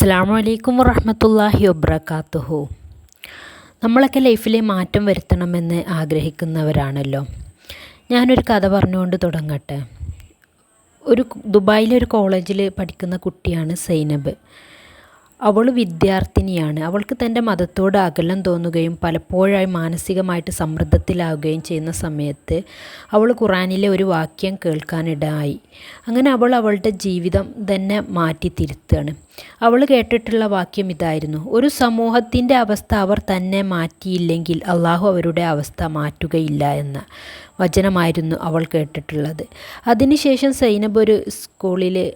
അസ്സാം വലൈക്കും വറഹമത്തല്ലാഹി വബർക്കാത്തുഹു നമ്മളൊക്കെ ലൈഫിലെ മാറ്റം വരുത്തണമെന്ന് ആഗ്രഹിക്കുന്നവരാണല്ലോ. ഞാനൊരു കഥ പറഞ്ഞുകൊണ്ട് തുടങ്ങട്ടെ. ഒരു ദുബായിലെ ഒരു കോളേജിൽ പഠിക്കുന്ന കുട്ടിയാണ് സൈനബ്. അവൾ വിദ്യാർത്ഥിനിയാണ്. അവൾക്ക് തന്റെ മതത്തോട് അകലം തോന്നുകയും പലപ്പോഴായി മാനസികമായിട്ട് സമ്മർദ്ദത്തിലാവുകയും ചെയ്യുന്ന സമയത്ത് അവൾ ഖുറാനിലെ ഒരു വാക്യം കേൾക്കാനിടയായി. അങ്ങനെ അവൾ അവളുടെ ജീവിതം തന്നെ മാറ്റി തിരുത്തുകയാണ്. അവൾ കേട്ടിട്ടുള്ള വാക്യം ഇതായിരുന്നു. ഒരു സമൂഹത്തിന്റെ അവസ്ഥ അവർ തന്നെ മാറ്റിയില്ലെങ്കിൽ അള്ളാഹു അവരുടെ അവസ്ഥ മാറ്റുകയില്ല എന്ന വചനമായിരുന്നു അവൾ കേട്ടിട്ടുള്ളത്. അതിനുശേഷം സൈനബ് ഒരു സ്കൂളിൽ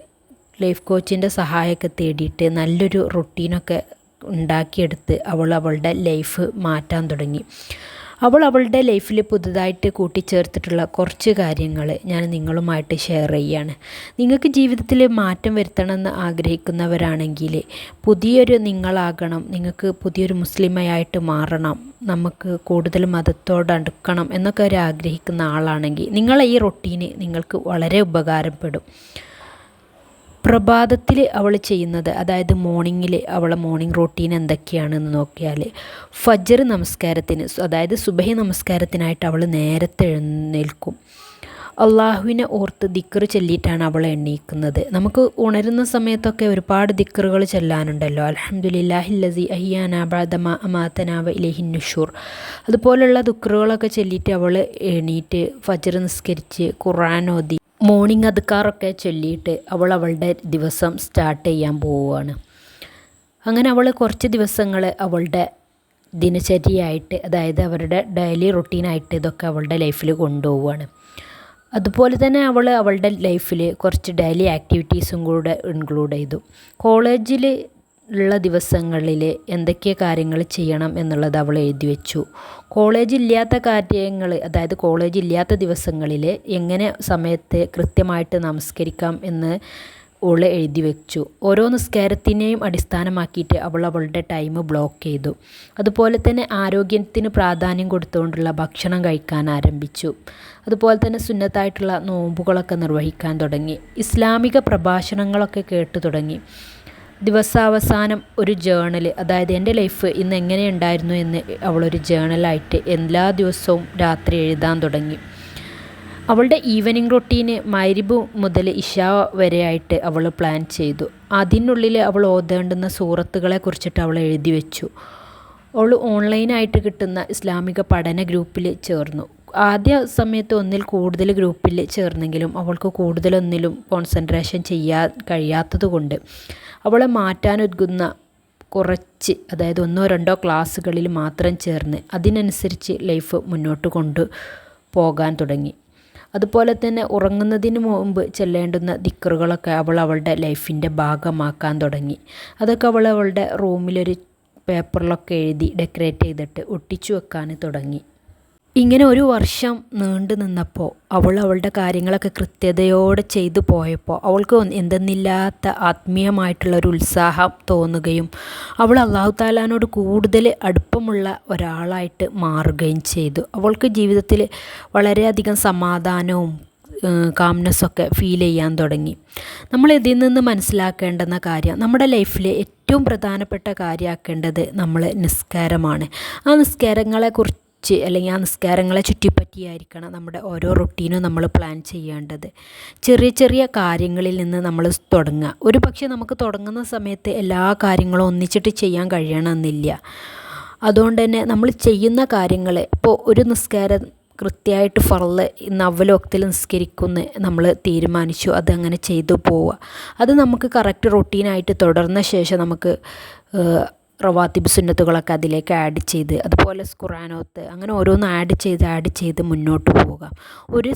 ലൈഫ് കോച്ചിന്റെ സഹായമൊക്കെ തേടിയിട്ട് നല്ലൊരു റൊട്ടീനൊക്കെ ഉണ്ടാക്കിയെടുത്ത് അവൾ അവളുടെ ലൈഫ് മാറ്റാൻ തുടങ്ങി. അവൾ അവളുടെ ലൈഫിൽ പുതുതായിട്ട് കൂട്ടിച്ചേർത്തിട്ടുള്ള കുറച്ച് കാര്യങ്ങൾ ഞാൻ നിങ്ങളുമായിട്ട് ഷെയർ ചെയ്യുകയാണ്. നിങ്ങൾക്ക് ജീവിതത്തിൽ മാറ്റം വരുത്തണമെന്ന് ആഗ്രഹിക്കുന്നവരാണെങ്കിൽ പുതിയൊരു നിങ്ങളാകണം നിങ്ങൾക്ക് പുതിയൊരു മുസ്ലിമയായിട്ട് മാറണം നമുക്ക് കൂടുതൽ മതത്തോട് അടുക്കണം എന്നൊക്കെ ഒരു ആഗ്രഹിക്കുന്ന ആളാണെങ്കിൽ നിങ്ങളെ ഈ റൊട്ടീന് നിങ്ങൾക്ക് വളരെ ഉപകാരപ്പെടും. പ്രഭാതത്തിൽ അവൾ ചെയ്യുന്നത് അതായത് മോർണിംഗിൽ അവളെ മോർണിംഗ് റൂട്ടീൻ എന്തൊക്കെയാണെന്ന് നോക്കിയാൽ ഫജർ നമസ്കാരത്തിന് അതായത് സുബഹി നമസ്കാരത്തിനായിട്ട് അവൾ നേരത്തെ എഴുന്നേൽക്കും. അള്ളാഹുവിനെ ഓർത്ത് ദിക്കറ് ചൊല്ലിയിട്ടാണ് അവൾ എണ്ണീക്കുന്നത് നമുക്ക് ഉണരുന്ന സമയത്തൊക്കെ ഒരുപാട് ദിക്കറുകൾ ചെല്ലാനുണ്ടല്ലോ. അലഹമുല്ലാഹില്ലസി അയ്യാനാബാദമ അമാത്തനാവ ഇലഹി നുഷൂർ. അതുപോലുള്ള ദുക്കറുകളൊക്കെ ചൊല്ലിയിട്ട് അവൾ എണീറ്റ് ഫജർ നിസ്കരിച്ച് ഖുറാൻ ഓതി മോർണിംഗ് അതുക്കാറൊക്കെ ചൊല്ലിയിട്ട് അവൾ അവളുടെ ദിവസം സ്റ്റാർട്ട് ചെയ്യാൻ പോവുകയാണ്. അങ്ങനെ അവൾ കുറച്ച് ദിവസങ്ങൾ അവളുടെ ദിനചര്യയായിട്ട് അതായത് അവരുടെ ഡെയിലി റൊട്ടീനായിട്ട് ഇതൊക്കെ അവളുടെ ലൈഫിൽ കൊണ്ടുപോവുകയാണ്. അതുപോലെ തന്നെ അവൾ അവളുടെ ലൈഫിൽ കുറച്ച് ഡെയിലി ആക്ടിവിറ്റീസും കൂടെ ഇൻക്ലൂഡ് ചെയ്തു. കോളേജിൽ ഉള്ള ദിവസങ്ങളിൽ എന്തൊക്കെ കാര്യങ്ങൾ ചെയ്യണം എന്നുള്ളത് അവൾ എഴുതി വെച്ചു. കോളേജ് ഇല്ലാത്ത കാര്യങ്ങൾ അതായത് കോളേജ് ഇല്ലാത്ത ദിവസങ്ങളിൽ എങ്ങനെ സമയത്ത് കൃത്യമായിട്ട് നമസ്കരിക്കാം എന്ന് അവൾ എഴുതി വെച്ചു. ഓരോ നിസ്കാരത്തിനെയും അടിസ്ഥാനമാക്കിയിട്ട് അവൾ അവളുടെ ടൈം ബ്ലോക്ക് ചെയ്തു. അതുപോലെ തന്നെ ആരോഗ്യത്തിന് പ്രാധാന്യം കൊടുത്തുകൊണ്ടുള്ള ഭക്ഷണം കഴിക്കാൻ ആരംഭിച്ചു. അതുപോലെ തന്നെ സുന്നത്തായിട്ടുള്ള നോമ്പുകളൊക്കെ നിർവഹിക്കാൻ തുടങ്ങി. ഇസ്ലാമിക പ്രഭാഷണങ്ങളൊക്കെ കേട്ടു തുടങ്ങി. ദിവസാവസാനം ഒരു ജേണൽ അതായത് എന്റെ ലൈഫ് ഇന്ന് എങ്ങനെയുണ്ടായിരുന്നു എന്ന് അവളൊരു ജേണലായിട്ട് എല്ലാ ദിവസവും രാത്രി എഴുതാൻ തുടങ്ങി. അവളുടെ ഈവനിങ് റൊട്ടീന് മൈരിബ് മുതൽ ഇഷ വരെയായിട്ട് അവൾ പ്ലാൻ ചെയ്തു. അതിനുള്ളിൽ അവൾ ഓതേണ്ടുന്ന സൂറത്തുകളെ കുറിച്ചിട്ട് അവൾ എഴുതി വെച്ചു. അവൾ ഓൺലൈനായിട്ട് കിട്ടുന്ന ഇസ്ലാമിക പഠന ഗ്രൂപ്പിൽ ചേർന്നു. ആദ്യ സമയത്ത് ഒന്നിൽ കൂടുതൽ ഗ്രൂപ്പിൽ ചേർന്നെങ്കിലും അവൾക്ക് കൂടുതലൊന്നിലും കോൺസെൻട്രേഷൻ ചെയ്യാൻ കഴിയാത്തതുകൊണ്ട് അവളെ മാറ്റാനൊരുങ്ങുന്ന കുറച്ച് അതായത് ഒന്നോ രണ്ടോ ക്ലാസ്സുകളിൽ മാത്രം ചേർന്ന് അതിനനുസരിച്ച് ലൈഫ് മുന്നോട്ട് കൊണ്ട് പോകാൻ തുടങ്ങി. അതുപോലെ തന്നെ ഉറങ്ങുന്നതിന് മുമ്പ് ചെല്ലേണ്ടുന്ന ദിക്കറുകളൊക്കെ അവൾ അവളുടെ ലൈഫിന്റെ ഭാഗമാക്കാൻ തുടങ്ങി. അതൊക്കെ അവൾ അവളുടെ റൂമിലൊരു പേപ്പറിലൊക്കെ എഴുതി ഡെക്കറേറ്റ് ചെയ്തിട്ട് ഒട്ടിച്ചു വെക്കാൻ തുടങ്ങി. ഇങ്ങനെ ഒരു വർഷം നീണ്ടു നിന്നപ്പോൾ അവൾ അവളുടെ കാര്യങ്ങളൊക്കെ കൃത്യതയോടെ ചെയ്തു പോയപ്പോൾ അവൾക്ക് എന്തെന്നില്ലാത്ത ആത്മീയമായിട്ടുള്ള ഒരു ഉത്സാഹം തോന്നുകയും അവൾ അള്ളാഹു താലാനോട് കൂടുതൽ അടുപ്പമുള്ള ഒരാളായിട്ട് മാറുകയും ചെയ്തു. അവൾക്ക് ജീവിതത്തിൽ വളരെയധികം സമാധാനവും കാംനെസ്സൊക്കെ ഫീൽ ചെയ്യാൻ തുടങ്ങി. നമ്മൾ ഇതിൽ നിന്ന് മനസ്സിലാക്കേണ്ടുന്ന കാര്യം നമ്മുടെ ലൈഫിലെ ഏറ്റവും പ്രധാനപ്പെട്ട കാര്യമാക്കേണ്ടത് നമ്മൾ നിസ്കാരമാണ്. ആ നിസ്കാരങ്ങളെക്കുറിച്ച് വെച്ച് അല്ലെങ്കിൽ ആ നിസ്കാരങ്ങളെ ചുറ്റിപ്പറ്റിയായിരിക്കണം നമ്മുടെ ഓരോ റൊട്ടീനും നമ്മൾ പ്ലാൻ ചെയ്യേണ്ടത്. ചെറിയ ചെറിയ കാര്യങ്ങളിൽ നിന്ന് നമ്മൾ തുടങ്ങുക. ഒരു പക്ഷേ നമുക്ക് തുടങ്ങുന്ന സമയത്ത് എല്ലാ കാര്യങ്ങളും ഒന്നിച്ചിട്ട് ചെയ്യാൻ കഴിയണമെന്നില്ല. അതുകൊണ്ട് തന്നെ നമ്മൾ ചെയ്യുന്ന കാര്യങ്ങൾ ഇപ്പോൾ ഒരു നിസ്കാരം കൃത്യമായിട്ട് ഫറൽ നവലോക്തിൽ നിസ്കരിക്കുന്ന നമ്മൾ തീരുമാനിച്ചു. അതങ്ങനെ ചെയ്തു പോവുക. അത് നമുക്ക് കറക്റ്റ് റൊട്ടീനായിട്ട് തുടർന്ന ശേഷം നമുക്ക് റവാത്തിബ് സുന്നത്തുകളൊക്കെ അതിലേക്ക് ആഡ് ചെയ്ത് അതുപോലെ ഖുറാനോത്ത് അങ്ങനെ ഓരോന്ന് ആഡ് ചെയ്ത് ആഡ് ചെയ്ത് മുന്നോട്ട് പോവുക ഒരു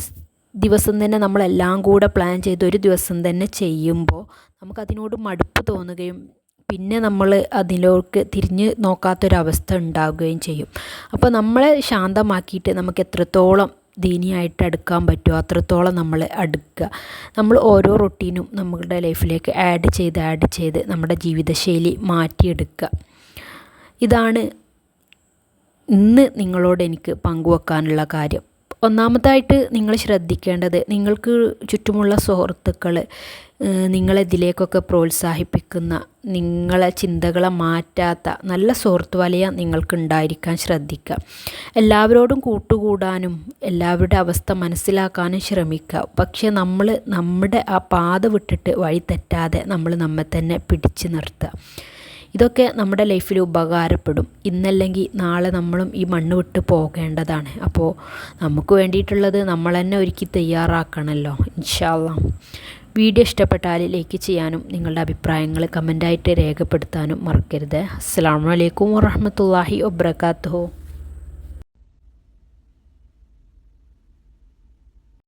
ദിവസം തന്നെ നമ്മളെല്ലാം കൂടെ പ്ലാൻ ചെയ്ത് ഒരു ദിവസം തന്നെ ചെയ്യുമ്പോൾ നമുക്കതിനോട് മടുപ്പ് തോന്നുകയും പിന്നെ നമ്മൾ അതിലേക്ക് തിരിഞ്ഞ് നോക്കാത്തൊരവസ്ഥ ഉണ്ടാവുകയും ചെയ്യും. അപ്പോൾ നമ്മളെ ശാന്തമാക്കിയിട്ട് നമുക്ക് എത്രത്തോളം ദീനിയായിട്ട് അടുക്കാൻ പറ്റുമോ അത്രത്തോളം നമ്മൾ അടുക്കുക. നമ്മൾ ഓരോ റൊട്ടീനും നമ്മളുടെ ലൈഫിലേക്ക് ആഡ് ചെയ്ത് ആഡ് ചെയ്ത് നമ്മുടെ ജീവിതശൈലി മാറ്റിയെടുക്കുക. ഇതാണ് ഇന്ന് നിങ്ങളോട് എനിക്ക് പങ്കുവെക്കാനുള്ള കാര്യം. ഒന്നാമതായിട്ട് നിങ്ങൾ ശ്രദ്ധിക്കേണ്ടത് നിങ്ങൾക്ക് ചുറ്റുമുള്ള സുഹൃത്തുക്കൾ നിങ്ങളെതിലേക്കൊക്കെ പ്രോത്സാഹിപ്പിക്കുന്ന നിങ്ങളെ ചിന്തകളെ മാറ്റാത്ത നല്ല സുഹൃത്ത് വലയ നിങ്ങൾക്കുണ്ടായിരിക്കാൻ ശ്രദ്ധിക്കുക. എല്ലാവരോടും കൂട്ടുകൂടാനും എല്ലാവരുടെ അവസ്ഥ മനസ്സിലാക്കാനും ശ്രമിക്കുക. പക്ഷേ നമ്മൾ നമ്മുടെ ആ പാത വിട്ടിട്ട് വഴി തെറ്റാതെ നമ്മൾ നമ്മെ തന്നെ പിടിച്ചു നിർത്തുക. ഇതൊക്കെ നമ്മുടെ ലൈഫിൽ ഉപകാരപ്പെടും. ഇന്നല്ലെങ്കിൽ നാളെ നമ്മളും ഈ മണ്ണ് വിട്ട് പോകേണ്ടതാണ്. അപ്പോൾ നമുക്ക് വേണ്ടിയിട്ടുള്ളത് നമ്മൾ തന്നെ ഒരുക്കി തയ്യാറാക്കണമല്ലോ ഇൻഷാല്ല വീഡിയോ ഇഷ്ടപ്പെട്ടാൽ ലൈക്ക് ചെയ്യാനും നിങ്ങളുടെ അഭിപ്രായങ്ങൾ കമന്റായിട്ട് രേഖപ്പെടുത്താനും മറക്കരുത്. അസ്സാം വലൈക്കും വാഹമത്തല്ലാഹി വബർക്കാത്തു